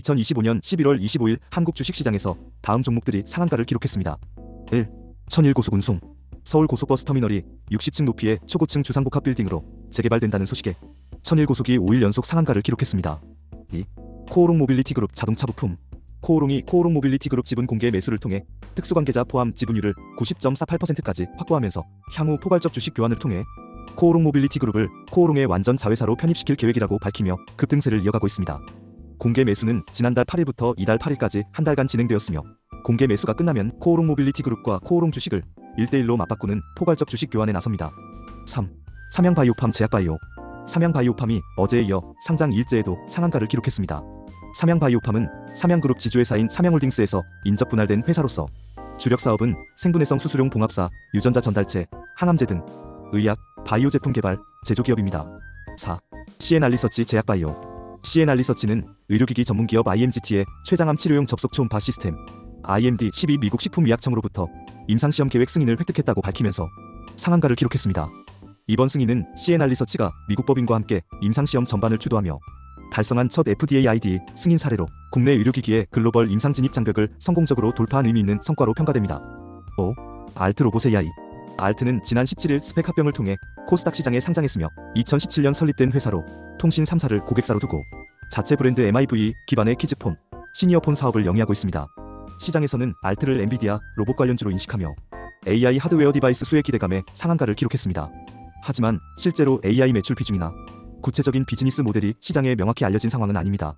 2025년 11월 25일 한국 주식시장에서 다음 종목들이 상한가를 기록했습니다. 1. 천일고속운송 서울 고속버스 터미널이 60층 높이의 초고층 주상복합 빌딩으로 재개발된다는 소식에 천일고속이 5일 연속 상한가를 기록했습니다. 2. 코오롱 모빌리티 그룹 자동차 부품 코오롱이 코오롱 모빌리티 그룹 지분 공개 매수를 통해 특수관계자 포함 지분율을 90.48%까지 확보하면서 향후 포괄적 주식 교환을 통해 코오롱 모빌리티 그룹을 코오롱의 완전 자회사로 편입시킬 계획이라고 밝히며 급등세를 이어가고 있습니다. 공개 매수는 지난달 8일부터 이달 8일까지 한 달간 진행되었으며 공개 매수가 끝나면 코오롱 모빌리티 그룹과 코오롱 주식을 1대1로 맞바꾸는 포괄적 주식 교환에 나섭니다. 3. 삼양바이오팜 제약바이오 삼양바이오팜이 어제에 이어 상장 일제에도 상한가를 기록했습니다. 삼양바이오팜은 삼양그룹 지주회사인 삼양홀딩스에서 인적 분할된 회사로서 주력 사업은 생분해성 수수용 봉합사, 유전자 전달체, 항암제 등 의약, 바이오 제품 개발, 제조 기업입니다. 4. CN알리서치 제약바이오 CN알리서치는 의료기기 전문기업 IMGT의 췌장암 치료용 접속 초음파 시스템 IMD 12 미국 식품의약청으로부터 임상시험 계획 승인을 획득했다고 밝히면서 상한가를 기록했습니다. 이번 승인은 CN알리서치가 미국 법인과 함께 임상시험 전반을 주도하며 달성한 첫 FDA IDE 승인 사례로 국내 의료기기의 글로벌 임상 진입 장벽을 성공적으로 돌파한 의미 있는 성과로 평가됩니다. 5. 알트 로봇 AI 알트는 지난 17일 스펙 합병을 통해 코스닥 시장에 상장했으며 2017년 설립된 회사로 통신 3사를 고객사로 두고 자체 브랜드 MIV 기반의 키즈폰, 시니어폰 사업을 영위하고 있습니다. 시장에서는 알트를 엔비디아 로봇 관련주로 인식하며 AI 하드웨어 디바이스 수혜 기대감에 상한가를 기록했습니다. 하지만 실제로 AI 매출 비중이나 구체적인 비즈니스 모델이 시장에 명확히 알려진 상황은 아닙니다.